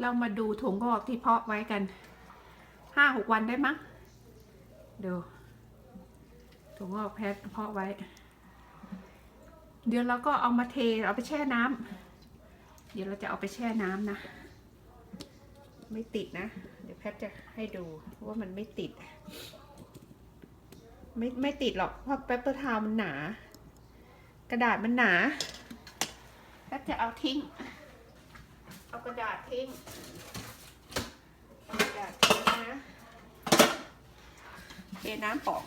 เรามาดูถุงงอกที่เพาะไว้กันห้าหกวันได้มั้งดูถุงงอกแพทเพาะไว้ เดี๋ยวเราก็เอามาเทเอาไปแช่น้ำเดี๋ยวเราจะเอาไปแช่น้ำนะ ไม่ติดนะ เดี๋ยวแพทจะให้ดูว่ามันไม่ติด ไม่ไม่ติดหรอกเพราะเปเปอร์ทาวมันหนา กระดาษมันหนาแพทจะเอาทิ้ง เอากระดาษทิ้งเอากระดาษทิ้งนะเทน้ำออก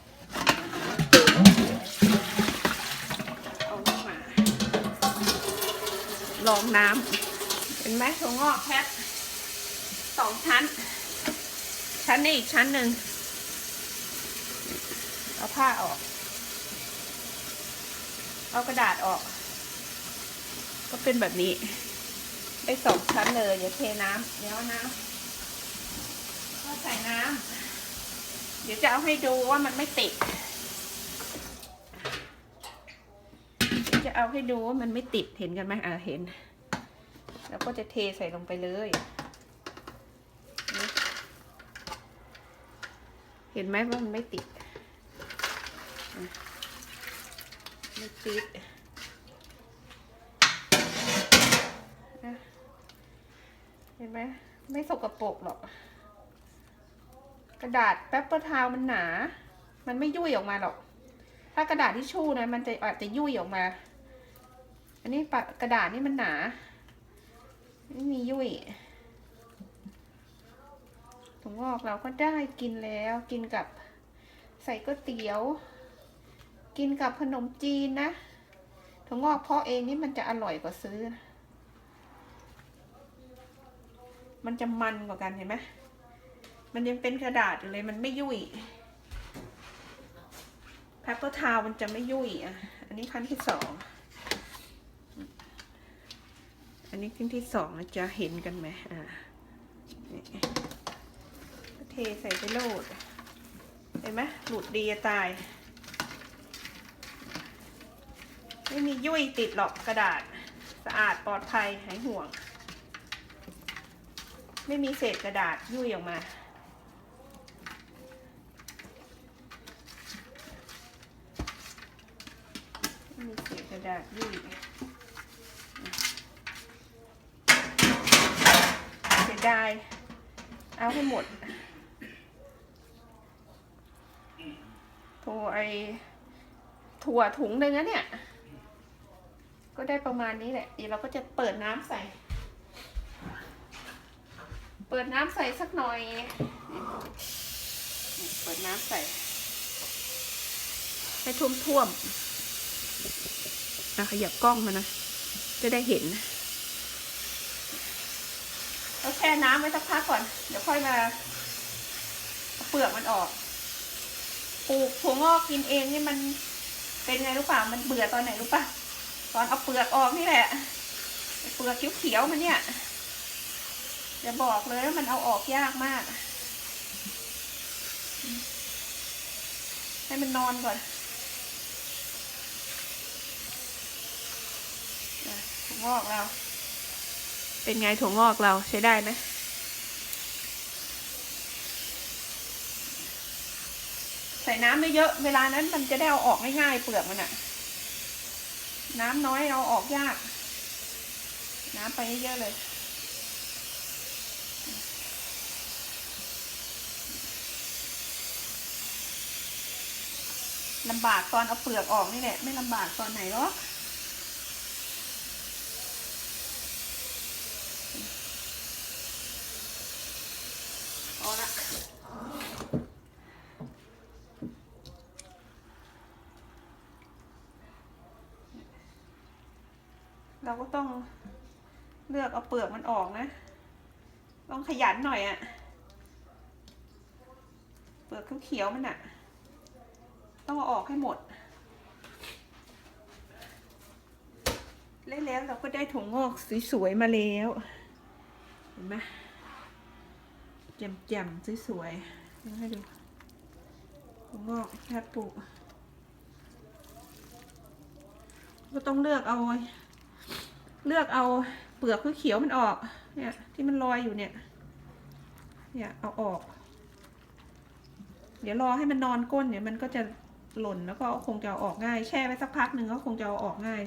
เอาลงมา ลองน้ำเห็นไหมถั่วงอกแพทสองชั้น ชั้นนี้อีกชั้นหนึ่งเอาผ้าออก เอากระดาษออก ก็เป็นแบบนี้ ได้สองชั้นเลยอย่าเทน้ำเดี๋ยวน้ำก็ใส่น้ำเดี๋ยวจะเอาให้ดูว่ามันไม่ติด จะเอาให้ดูว่ามันไม่ติดเห็นกันไหมอ่าเห็น แล้วก็จะเทใส่ลงไปเลย เห็นไหมว่ามันไม่ติด ไม่ติดอะ เห็นไหมไม่สกปรกหรอก กระดาษแป๊บเปอร์ทาวมันหนา มันไม่ยุ่ยออกมาหรอก ถ้ากระดาษที่ชู่นะมันจะอาจจะยุ่ยออกมา อันนี้กระดาษนี่มันหนาไม่มียุ่ยถุงงอกเราก็ได้กินแล้วกินกับใส่ก๋วยเตี๋ยว กินกับขนมจีนนะถุงงอกเพาะเองนี่มันจะอร่อยกว่าซื้อนะ มันจะมันกว่ากันเห็นไหมมันยังเป็นกระดาษอยู่เลยมันไม่ยุ่ยแพปเปอร์ทาวมันจะไม่ยุ่ยอะ อันนี้ขั้นที่สอง อันนี้ขั้นที่สองจะเห็นกันไหมอ่าเทใส่ไปโลด เห็นไหมหลุดดีจะตาย ไม่มียุ่ยติดหรอกกระดาษ สะอาดปลอดภัยหายห่วง ไม่มีเศษกระดาษยุ่ยออกมา ไม่มีเศษกระดาษยุ่ยเสียดายเอาให้หมดถั่วไอถั่วถุงหนึ่งนะเนี่ย ก็ได้ประมาณนี้แหละเดี๋ยวเราก็จะเปิดน้ำใส่ เปิดน้ำใส่สักหน่อย เปิดน้ำใส่ ให้ท่วมๆนะขยับกล้องมานะ จะได้เห็นเราแช่น้ำไว้สักพักก่อน เดี๋ยวค่อยมาเปลือกมันออก ปลูกถั่วงอกกินเองนี่มันเป็นไงรู้ป่ะมันเบื่อตอนไหนรู้ป่ะ ตอนเอาเปลือกออกนี่แหละ เปลือกเขียวๆมันเนี่ย จะบอกเลยว่ามันเอาออกยากมาก ให้มันนอนก่อนถั่วงอกเรา เป็นไงถั่วงอกเราใช้ได้ไหมใส่น้ำไม่เยอะเวลานั้นมันจะได้เอาออกง่ายๆเปลือกมันอะน้ำน้อยเอาออกยาก น้ำไปเยอะเลย ลำบากตอนเอาเปลือกออกนี่แหละ ไม่ลำบากตอนไหนหรอกเอาละเราก็ต้องเลือกเอาเปลือกมันออกนะ ต้องขยันหน่อยอะเปลือกเขียวๆมันอะ ต้องเอาออกให้หมด แล้วเราก็ได้ถุงงอกสวยๆมาแล้ว เห็นไหมแจ่มๆสวยๆให้ดูผมงอกแค่ปลูกก็ต้องเลือกเอา เลือกเอาเปลือกเขียวมันออก เนี่ย ที่มันลอยอยู่เนี่ย เนี่ยเอาออก เดี๋ยวรอให้มันนอนก้นเนี่ยมันก็จะ หล่นแล้วก็คงจะเอาออกง่าย แช่ไว้สักพักหนึ่งก็คงจะเอาออกง่าย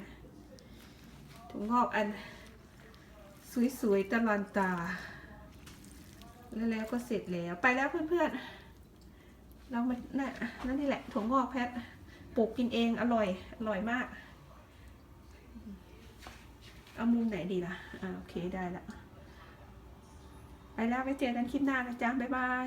ถุงงอกอัน สวยๆตะลอนตา แล้วแล้วก็เสร็จแล้วไปแล้วเพื่อนๆ เรามันน่ะนั่นนี่แหละถั่วงอกแพทปลูกกินเองอร่อย อร่อยมาก เอามุมไหนดีล่ะ อ่าโอเคได้ละไปแล้วไปเจอกันคลิปหน้านะจ๊ะ บ๊ายบาย